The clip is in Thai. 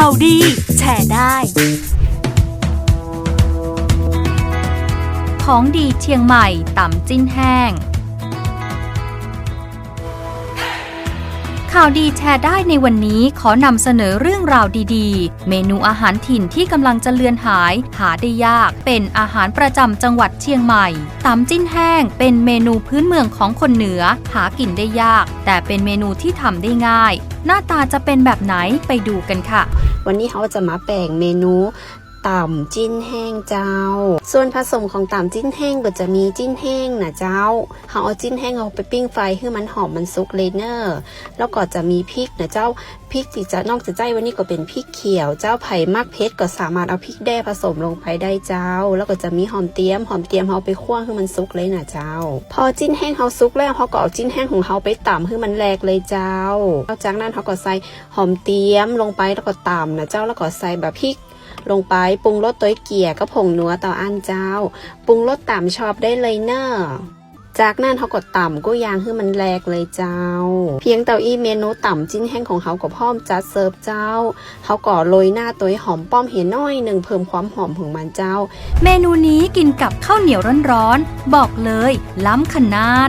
ข่าวดี แชร์ได้ ของดีเชียงใหม่ต่ำจิ้นแห้ง ข่าวดีแชร์ได้ในวันนี้ขอนำเสนอเรื่องราวดีๆ เมนูอาหารถิ่นที่กำลังจะเลือนหาย หาได้ยาก เป็นอาหารประจำจังหวัดเชียงใหม่ตำจิ้นแห้ง เป็นเมนูพื้นเมืองของคนเหนือ หากินได้ยาก แต่เป็นเมนูที่ทำได้ง่าย หน้าตาจะเป็นแบบไหนไปดูกันค่ะ วันนี้เขาจะมาแบ่งเมนู ต่ำจิ้นแห้งเจ้า ส่วนผสมของต่ำจิ้นแห้งก็จะมีจิ้นแห้งนะเจ้าเขาเอาจิ้นแห้งเอาไปปิ้งไฟให้มันหอมมันสุกเลยเนอร์แล้วก็จะมีพริกนะเจ้าพริกที่จะนอกจากใจวันนี้ก็เป็นพริกเขียว เจ้าไผ่มักเพชรก็สามารถเอาพริกแด้ผสมลงไปได้เจ้า แล้วก็จะมีหอมเตี้ยมหอมเตี้ยมเขาไปคั่วให้มันสุกเลยนะเจ้า พอจิ้นแห้งเขาสุกแล้วเขาก็เอาจิ้นแห้งของเขาไปต่ำให้มันแหลกเลยเจ้าแล้วจากนั้นเขาก็ใส่หอมเตี้ยมลงไปแล้วก็ต่ำนะเจ้าแล้วก็ใส่แบบพริก ลงไปปรุงรสตัวเกียก็ผงนัวต่ออันเจ้า ปรุงรสต่ำชอบได้เลยเนอะจากนั้นเขาก็ต่ำก็ยางให้มันแหลกเลยเจ้า เพียงเตาอีเมนูต่ำจิ้นแห้งของเขาก็พร้อมจัดเสิร์ฟเจ้าเขาก็โรยหน้าตัวหอมป้อมเห็นน้อยหนึ่งเพิ่มความหอมของมันเจ้า เมนูนี้กินกับข้าวเหนียวร้อนๆบอกเลย ล้ำขนาด